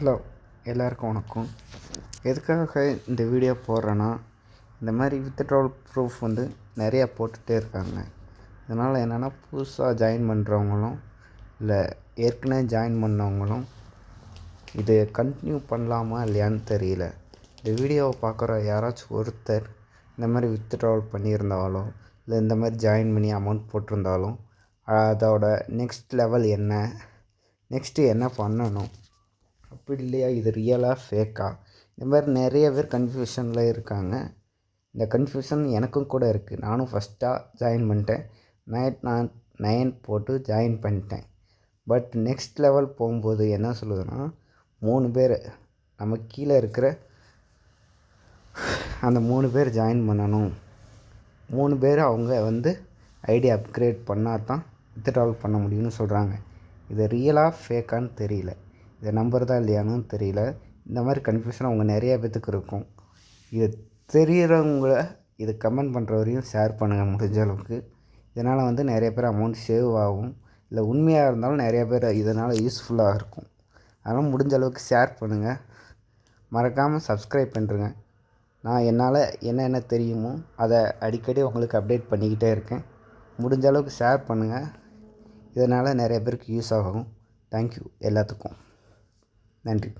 Hello எல்லாருக்கும் வணக்கம். எதுக்காக இந்த வீடியோ போடுறேன்னா இந்த மாதிரி வித்ட்ரால் ப்ரூஃப் வந்து நிறையா போட்டுகிட்டே இருக்காங்க. இதனால் என்னென்னா புதுசாக ஜாயின் பண்ணுறவங்களும் இல்லை ஏற்கனவே ஜாயின் பண்ணவங்களும் இது கண்டினியூ பண்ணலாமா இல்லையான்னு தெரியல. இந்த வீடியோவை பார்க்குற யாராச்சும் ஒருத்தர் இந்த மாதிரி வித்ட்ரால் பண்ணியிருந்தாலோ இல்லை இந்த மாதிரி ஜாயின் பண்ணி அமௌண்ட் போட்டிருந்தாலும் அதோட நெக்ஸ்ட் லெவல் என்ன நெக்ஸ்ட்டு என்ன பண்ணணும் அப்படி இல்லையா? இது ரியலாக ஃபேக்கா இந்த மாதிரி நிறைய பேர் கன்ஃபியூஷனில் இருக்காங்க. இந்த கன்ஃபியூஷன் எனக்கும் கூட இருக்குது நானும் ஃபஸ்ட்டாக ஜாயின் பண்ணிட்டேன். நைட் நான் நைன் போட்டு ஜாயின் பண்ணிட்டேன். பட் நெக்ஸ்ட் லெவல் போகும்போது என்ன சொல்லுதுன்னா மூணு பேர் நம்ம கீழே இருக்கிற அந்த மூணு பேர் ஜாயின் பண்ணணும். மூணு பேர் அவங்க வந்து ஐடி அப்கிரேட் பண்ணால் தான் வித்ட்ராவல் பண்ண முடியும்னு சொல்கிறாங்க இது ரியலாக ஃபேக்கான்னு தெரியல. இதை நம்புறதா இல்லையான்னு தெரியல. இந்த மாதிரி கன்ஃபியூஷன் அவங்க நிறையா பேத்துக்கு இருக்கும். இது தெரிகிறவங்கள இது கமெண்ட் பண்ணுற வரையும் ஷேர் பண்ணுங்கள் முடிஞ்ச அளவுக்கு. இதனால் வந்து நிறைய பேர் அமௌண்ட் சேவ் ஆகும். இல்லை உண்மையாக இருந்தாலும் நிறைய பேர் இதனால் யூஸ்ஃபுல்லாக இருக்கும். அதனால் முடிஞ்ச அளவுக்கு ஷேர் பண்ணுங்கள் மறக்காமல் சப்ஸ்கிரைப் பண்ணுறேங்க நான் என்னால் என்னென்ன தெரியுமோ அதை அடிக்கடி உங்களுக்கு அப்டேட் பண்ணிக்கிட்டே இருக்கேன். முடிஞ்ச அளவுக்கு ஷேர் பண்ணுங்கள் இதனால் நிறைய பேருக்கு யூஸ் ஆகும். தேங்க்யூ எல்லாத்துக்கும். நன்றி.